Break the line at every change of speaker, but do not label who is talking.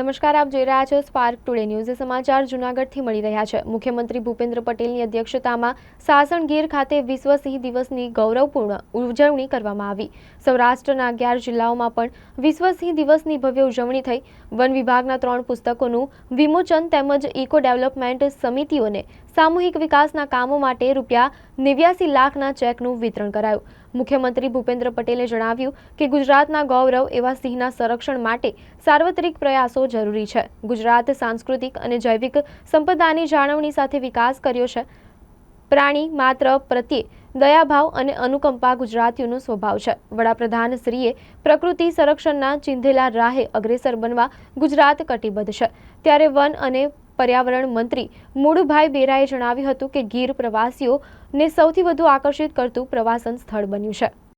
નમસ્કાર, આપ જોઈ રહ્યા છો સ્પાર્ક ટુડે ન્યૂઝ સમાચાર જૂનાગઢથી મળી રહ્યા છે. મુખ્યમંત્રી ભૂપેન્દ્ર પટેલની અધ્યક્ષતામાં સાસણગીર ખાતે વિશ્વ સિંહ દિવસની ગૌરવપૂર્ણ ઉજવણી કરવામાં આવી. સૌરાષ્ટ્રના અગિયાર જિલ્લાઓમાં પણ વિશ્વ સિંહ દિવસની ભવ્ય ઉજવણી થઈ. વન વિભાગના ત્રણ પુસ્તકોનું વિમોચન તેમજ ઇકો ડેવલપમેન્ટ સમિતિઓને સામૂહિક વિકાસના કામો માટે રૂપિયા નેવ્યાસી લાખના ચેકનું વિતરણ કરાયું. મુખ્યમંત્રી ભૂપેન્દ્ર પટેલે જણાવ્યું કે ગુજરાતના ગૌરવ એવા સિંહના સંરક્ષણ માટે સાર્વત્રિક પ્રયાસો જરૂરી છે. ગુજરાત સાંસ્કૃતિક અને જૈવિક સંપદાની જાળવણી સાથે વિકાસ કર્યો છે. પ્રાણી માત્ર પ્રત્યે દયાભાવ અને અનુકંપા ગુજરાતીઓનો સ્વભાવ છે. વડાપ્રધાન શ્રીએ પ્રકૃતિ સંરક્ષણના ચિંધેલા રાહે અગ્રેસર બનવા ગુજરાત કટિબદ્ધ છે. ત્યારે વન અને પર્યાવરણ મંત્રી મુળુભાઈ બેરાએ જણાવ્યું હતું કે ગીર પ્રવાસીઓને સૌથી વધુ આકર્ષિત કરતું પ્રવાસન સ્થળ બન્યું છે.